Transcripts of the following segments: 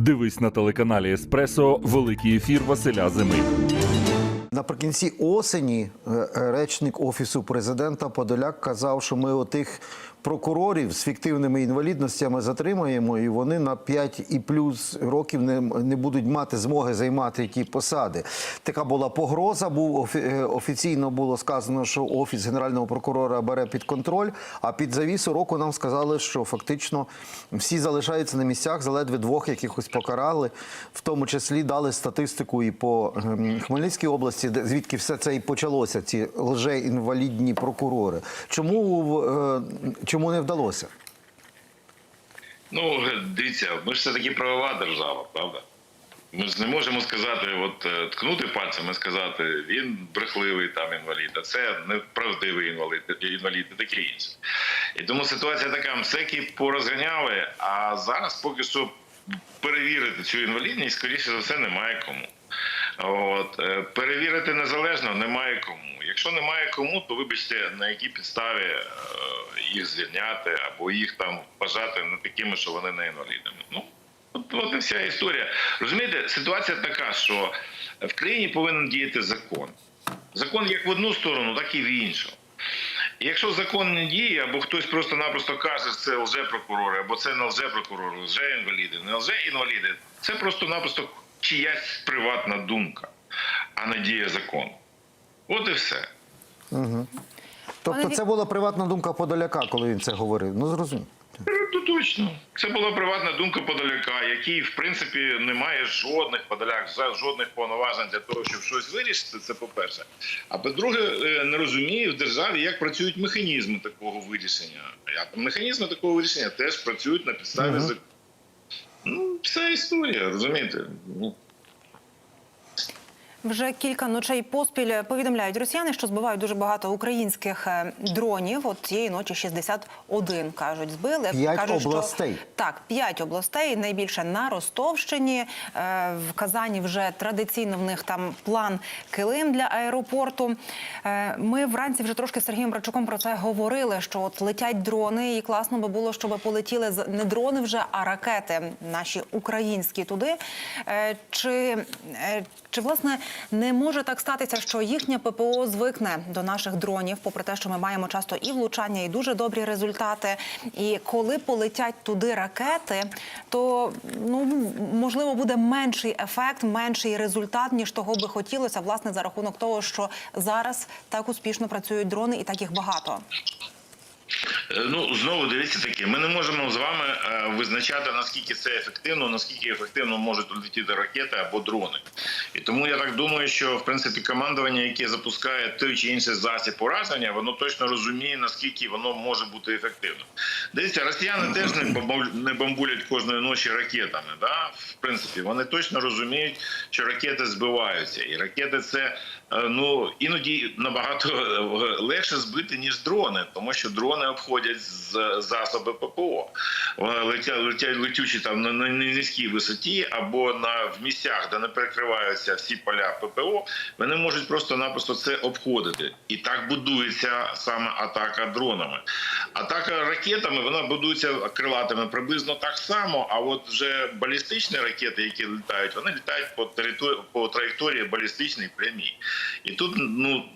Дивись на телеканалі Еспресо Великий ефір Василя Зими. Наприкінці осені е, речник офісу президента Подоляк казав, що ми отих прокурорів з фіктивними інвалідностями затримаємо, і вони на 5 і плюс років не, не будуть мати змоги займати ті посади. Така була погроза. Був е, офіційно було сказано, що офіс генерального прокурора бере під контроль. А під завісу року нам сказали, що фактично всі залишаються на місцях, заледве двох якихось покарали, в тому числі дали статистику і по ем, Хмельницькій області, де звідки все це і почалося. Ці лже-інвалідні прокурори. Чому е, чому не вдалося? Ну, дивіться, ми ж все таки правова держава, правда? Ми ж не можемо сказати, от е, ткнути пальцем і сказати, він брехливий там інвалід, а це неправдивий інвалід, інвалід і таке інше. І тому ситуація така, мсеки порозганяли, а зараз поки що перевірити цю інвалідність, скоріше за все, немає кому. От е, перевірити незалежно немає кому. Якщо немає кому, то вибачте, на якій підставі е, їх звільняти або їх там вважати не такими, що вони не інвалідами. Ну от, от і вся історія. Розумієте, ситуація така, що в країні повинен діяти закон. Закон як в одну сторону, так і в іншу. І якщо закон не діє, або хтось просто-напросто каже, це лже-прокурори, або це не лже-прокурори, лже-інваліди, не лже-інваліди, це просто-напросто чиясь приватна думка, а не дія закону. От і все. Тобто, це була приватна думка Подоляка, коли він це говорив. Ну зрозуміло. Ну, точно. Це була приватна думка Подоляка, який, в принципі, не має жодних подоляк, за- жодних повноважень для того, щоб щось вирішити. Це по-перше. А по-друге, е, не розуміє в державі, як працюють механізми такого вирішення. Механізми такого вирішення теж працюють на підставі закону. Ну, вся історія, розумієте? Ну, Вже кілька ночей поспіль повідомляють росіяни, що збивають дуже багато українських е, дронів. От цієї ночі 61, кажуть, збили. П'ять кажуть, областей. Що, так, п'ять областей. Найбільше на Ростовщині. Е, В Казані вже традиційно в них там план Килим для аеропорту. Е, Ми вранці вже трошки з Сергієм Брачуком про це говорили. Що от летять дрони, і класно би було, щоб полетіли не дрони вже, а ракети наші українські туди. Чи, чи власне не може так статися, що їхнє ППО звикне до наших дронів, попри те, що ми маємо часто і влучання, і дуже добрі результати. І коли полетять туди ракети, то ну можливо буде менший ефект, менший результат, ніж того би хотілося, власне, за рахунок того, що зараз так успішно працюють дрони, і так їх багато. Е, Ну знову дивіться таке. Ми не можемо з вами е, визначати наскільки це ефективно, наскільки ефективно можуть летіти ракети або дрони. І тому я так думаю, що в принципі командування, яке запускає той чи інший засіб ураження, воно точно розуміє наскільки воно може бути ефективним. Дивіться, росіяни теж не бомбу- бомбулять кожної ночі ракетами. Да? В принципі, вони точно розуміють, що ракети збиваються, і ракети це е, ну іноді набагато легше збити ніж дрони, тому що дрони обходять з засоби ППО. Вони летять, летять летючі там на, низькій висоті або на в місцях, де не перекриваються всі поля ППО. Вони можуть просто-напросто це обходити, і так будується саме атака дронами. Атака ракетами вона будується крилатими приблизно так само. А от вже балістичні ракети, які літають, вони літають по території по траєкторії балістичній прямій. І тут, ну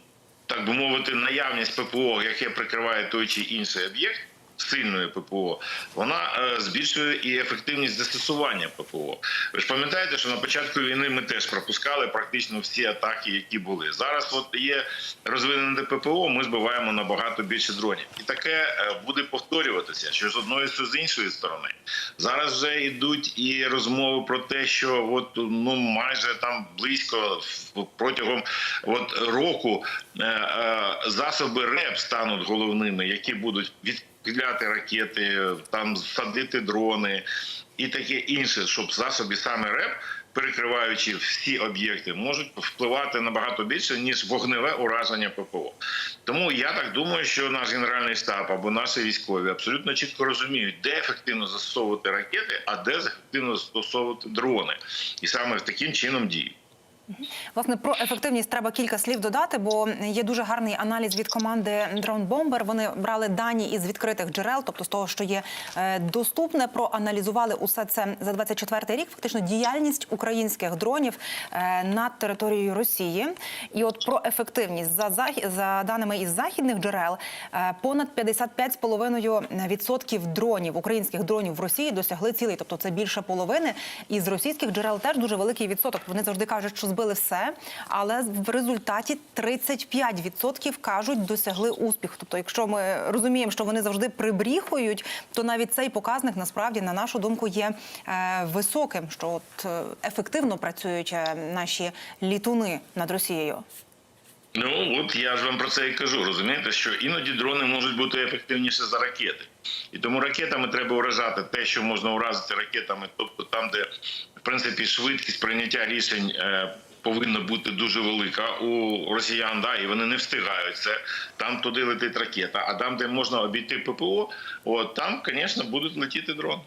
так би мовити, наявність ППО, яке прикриває той чи інший об'єкт. Сильної ППО вона е, збільшує і ефективність застосування ППО. Ви ж пам'ятаєте, що на початку війни ми теж пропускали практично всі атаки, які були зараз. От є розвинене ППО, ми збиваємо набагато більше дронів, і таке е, буде повторюватися, що з одної, що з іншої сторони. Зараз вже йдуть і розмови про те, що от ну майже там близько протягом от року е, засоби РЕП стануть головними, які будуть відпіляти ракети, там садити дрони і таке інше, щоб засоби саме РЕП. Перекриваючи всі об'єкти, можуть впливати набагато більше ніж вогневе ураження ППО. Тому я так думаю, що наш генеральний штаб або наші військові абсолютно чітко розуміють, де ефективно застосовувати ракети, а де ефективно застосовувати дрони, і саме таким чином діють. Власне, про ефективність треба кілька слів додати, бо є дуже гарний аналіз від команди Drone Bomber. Вони брали дані із відкритих джерел, тобто з того, що є е, доступне, проаналізували усе це за 24 рік. Фактично діяльність українських дронів е, над територією Росії. І от про ефективність за за даними із західних джерел, е, понад 55,5% дронів українських дронів в Росії досягли цілей, тобто це більше половини. І з російських джерел теж дуже великий відсоток. Вони завжди кажуть, що збили все, але в результаті 35% кажуть, досягли успіху. Тобто, якщо ми розуміємо, що вони завжди прибріхують, то навіть цей показник насправді, на нашу думку, є е, високим, що от е, ефективно працюють е, наші літуни над Росією. Ну от я ж вам про це і кажу. Розумієте, що іноді дрони можуть бути ефективніші за ракети, і тому ракетами треба уражати те, що можна уразити ракетами, тобто там, де в принципі швидкість прийняття рішень. е, Повинна бути дуже велика у росіян, да, і вони не встигають це. Там туди летить ракета, а там, де можна обійти ППО, от там, звісно, будуть летіти дрони.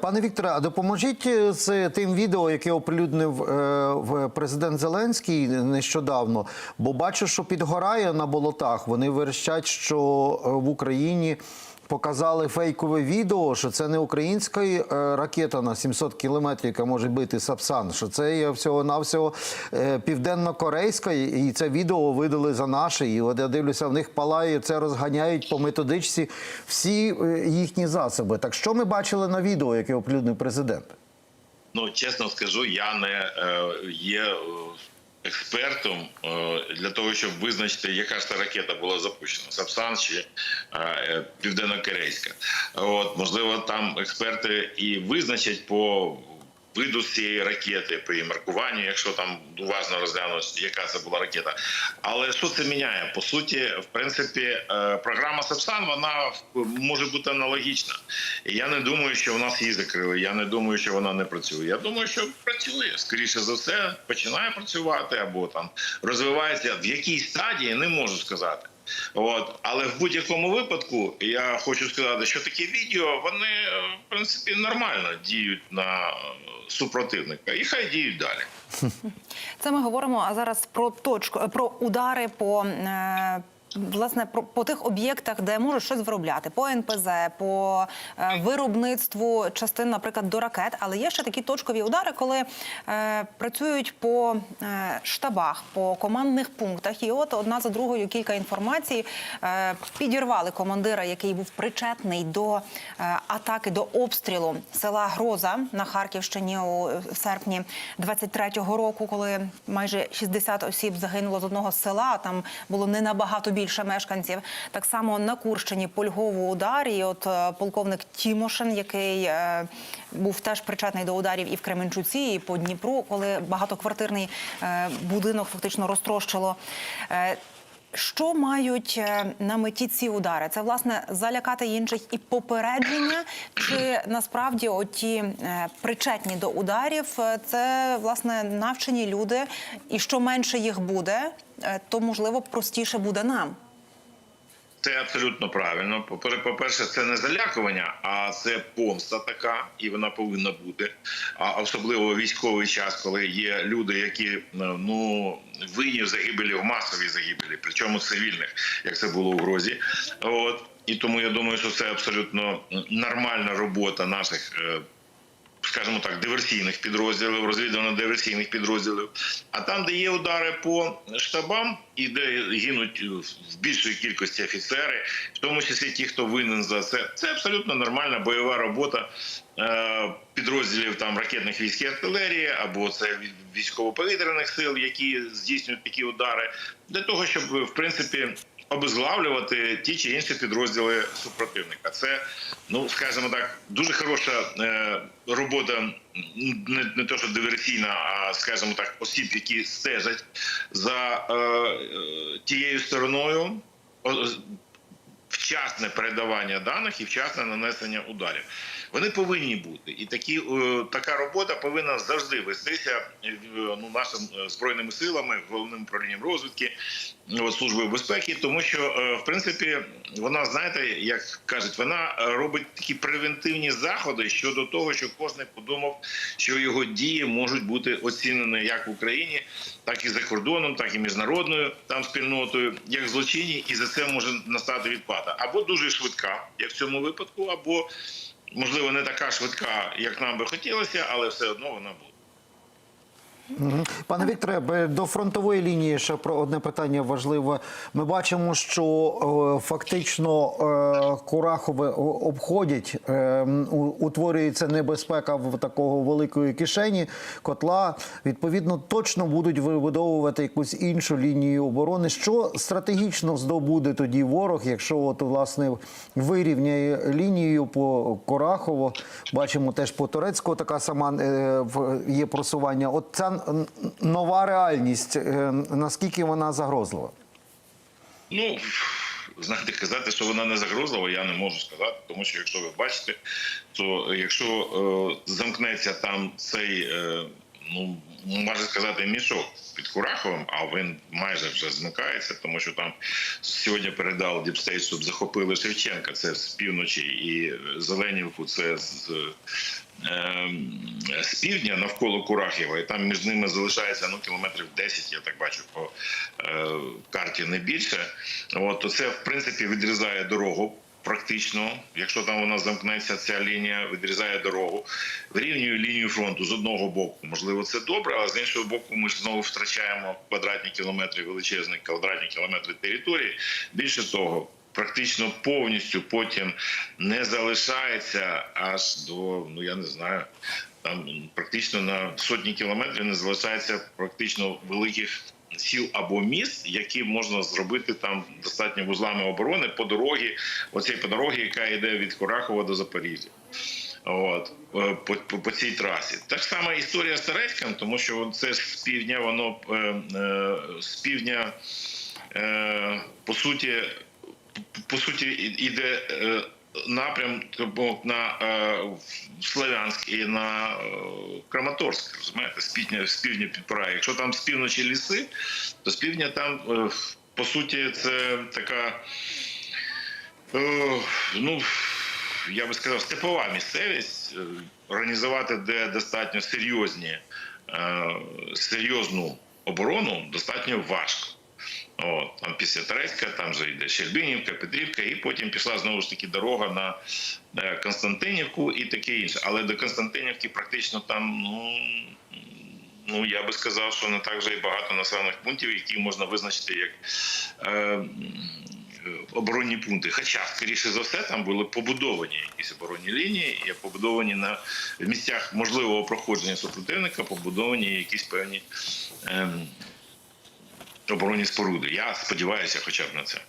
Пане Вікторе, а допоможіть е, з тим відео, яке оприлюднив е, президент Зеленський нещодавно, бо бачу, що підгорає на болотах. Вони верещать, що е, в Україні. Показали фейкове відео, що це не українська е, ракета на 700 кілометрів, яка може бити Сапсан. Що це є всього-навсього е, південно-корейська, і це відео видали за наше. І от я дивлюся, в них палає це розганяють по методичці всі е, їхні засоби. Так що ми бачили на відео, яке оприлюднив президент? Ну, чесно скажу, я не є експертом е, для того, щоб визначити, яка ж та ракета була запущена: Сапсан чи е, Південно-Корейська. От, можливо, там експерти і визначать по. Виду цієї ракети при маркуванні, якщо там уважно розглянуть, яка це була ракета. Але що це міняє? По суті, в принципі, е, програма Сапсан вона може бути аналогічна. Я не думаю, що в нас її закрили. Я не думаю, що вона не працює. Я думаю, що працює. Скоріше за все, починає працювати або там розвивається в якій стадії, не можу сказати. От, але в будь-якому випадку я хочу сказати, що такі відео вони е, в принципі нормально діють на е, супротивника, і хай діють далі. Це ми говоримо зараз про точку про удари по. Власне, про по тих об'єктах, де можуть щось виробляти, по НПЗ, по е, виробництву частин, наприклад, до ракет. Але є ще такі точкові удари, коли е, працюють по е, штабах, по командних пунктах. І от одна за другою кілька інформацій е, підірвали командира, який був причетний до е, атаки до обстрілу села Гроза на Харківщині у серпні 23-го року, коли майже 60 осіб загинуло з одного села. Там було не набагато більше мешканців. Так само на Курщині по Львову удар. І от е, полковник Тімошин, який е, був теж причетний до ударів і в Кременчуці, і по Дніпру, коли багатоквартирний е, будинок фактично розтрощило. Що мають е, на меті ці удари? Це власне залякати інших і попередження, чи насправді оті е, причетні до ударів, е, це власне навчені люди, і що менше їх буде, то можливо простіше буде нам. Це абсолютно правильно. Попер- По-перше, це не залякування, а це помста така, і вона повинна бути. А особливо військовий час, коли є люди, які ну винні в загибелі в масовій загибелі, причому цивільних, як це було у грозі. От і тому я думаю, що це абсолютно нормальна робота наших. Скажімо так, диверсійних підрозділів, розвідувально-диверсійних підрозділів. А там, де є удари по штабам і де гинуть в більшій кількості офіцери, в тому числі ті, хто винен за це, це абсолютно нормальна бойова робота е, підрозділів там ракетних військ і артилерії або це військово-повітряних сил, які здійснюють такі удари, для того, щоб в принципі. Обезглавлювати ті чи інші підрозділи супротивника. Це, ну скажімо так, дуже хороша е, робота, не, не то, що диверсійна, а скажімо так, осіб, які стежать за е, е, тією стороною. Вчасне передавання даних і вчасне нанесення ударів. Вони повинні бути, і такі е, така робота повинна завжди вестися е, ну нашим е, збройними силами, головним управлінням розвідки, службою безпеки, тому що в принципі вона знаєте, як кажуть, вона робить такі превентивні заходи щодо того, що кожен подумав, що його дії можуть бути оцінені як в Україні, так і за кордоном, так і міжнародною там спільнотою, як злочинні, і за це може настати відплата. Або дуже швидка, як в цьому випадку, або можливо не така швидка, як нам би хотілося, але все одно вона буде. Пане Вікторе, до фронтової лінії ще про одне питання важливе. Ми бачимо, що е, фактично е, Курахове обходять, е, м, у- утворюється небезпека в такого великої кишені котла. Відповідно, точно будуть вибудовувати якусь іншу лінію оборони. Що стратегічно здобуде тоді ворог, якщо от власне вирівняє лінію по Корахово? Бачимо теж по Турецького така сама е, є просування. От ця нова реальність, е, наскільки вона загрозлива? Ну знаєте, казати, що вона не загрозлива, я не можу сказати, тому що якщо ви бачите, то якщо е, замкнеться там цей, е, ну можна сказати, мішок під Кураховим, а він майже вже змикається, тому що там сьогодні передали Діпстейт, щоб захопили Шевченка, це з півночі, і Зеленівку, це з. Е, З півдня навколо Курахіва, і там між ними залишається ну кілометрів 10, я так бачу по е, карті не більше. От то це в принципі відрізає дорогу. Практично, якщо там вона замкнеться, ця лінія відрізає дорогу, вирівнює лінію фронту з одного боку. Можливо, це добре, але з іншого боку, ми ж знову втрачаємо квадратні кілометри, величезні квадратні кілометри території. Більше того, практично повністю потім не залишається аж до ну я не знаю. Там практично на сотні кілометрів не залишається практично великих сіл або міст, які можна зробити там достатньо вузлами оборони по дорогі, оцій по дорогі, яка йде від Курахова до Запоріжжя. От е, по, по, по цій трасі. Так само історія з Терецьком, тому що це ж з півдня, воно е, е, з півдня, е, по суті, по суті, іде е, напрямок на е, Слов'янськ і на е, Краматорськ. Розумієте, з півдня з півдня підпирає. Якщо там з півночі ліси, то з півдня там по суті це така. Ну я би сказав, степова місцевість. Організувати де достатньо серйозні, серйозну оборону достатньо важко. От, там після Терецька, там вже йде Щербинівка, Петрівка, і потім пішла знову ж таки дорога на е, Константинівку і таке інше. Але до Константинівки практично там, ну, ну я би сказав, що не так вже і багато населених пунктів, які можна визначити як е, оборонні пункти. Хоча, скоріше за все, там були побудовані якісь оборонні лінії, і побудовані на в місцях можливого проходження супротивника, побудовані якісь певні. ем, оборонні споруди. Я сподіваюся, хоча б на це.